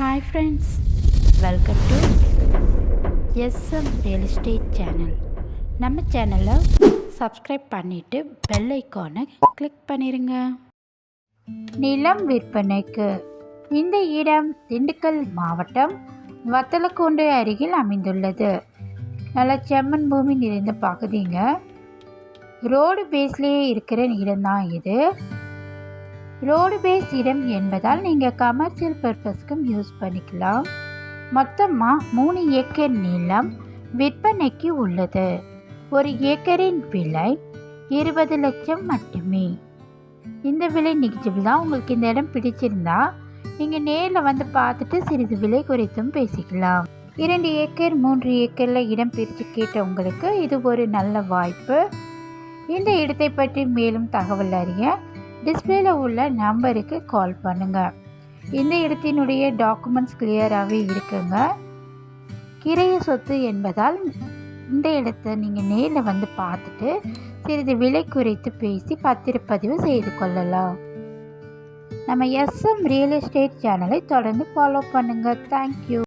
Hi friends welcome to SM real estate channel நம்ம சேனலை subscribe பண்ணிவிட்டு பெல் ஐக்கானை கிளிக் பண்ணிடுங்க நிலம் விற்பனைக்கு இந்த இடம் திண்டுக்கல் மாவட்டம் வத்தலக்கூண்டு அருகில் அமைந்துள்ளது. நல்ல செம்மன் பூமி நிறைந்த பகுதிங்க. ரோடு பேஸ்லேயே இருக்கிற இடம்தான் இது. ரோடு பேஸ் இடம் என்பதால் நீங்கள் கமர்ஷியல் பர்பஸ்க்கும் யூஸ் பண்ணிக்கலாம். மொத்தமாக மூணு ஏக்கர் நிலம் விற்பனைக்கு உள்ளது. ஒரு ஏக்கரின் விலை இருபது லட்சம் மட்டுமே. இந்த விலை நிகழ்ச்சியில் தான். உங்களுக்கு இந்த இடம் பிடிச்சிருந்தா நீங்கள் நேரில் வந்து பார்த்துட்டு சிறிது விலை குறித்தும் பேசிக்கலாம். இரண்டு ஏக்கர் மூன்று ஏக்கரில் இடம் பிரித்து கேட்ட உங்களுக்கு இது ஒரு நல்ல வாய்ப்பு. இந்த இடத்தை பற்றி மேலும் தகவல் அறிய டிஸ்பிளேல உள்ள நம்பருக்கு கால் பண்ணுங்கள் இந்த இடத்தினுடைய டாக்குமெண்ட்ஸ் கிளியராகவே இருக்குங்க. கிரைய சொத்து என்பதால் இந்த இடத்த நீங்கள் நேரில் வந்து பார்த்துட்டு சிறிது விலை குறைத்து பேசி பத்திரப்பதிவு செய்து கொள்ளலாம். நம்ம எஸ்எம் ரியல் எஸ்டேட் சேனலை தொடர்ந்து ஃபாலோ பண்ணுங்கள் தேங்க்யூ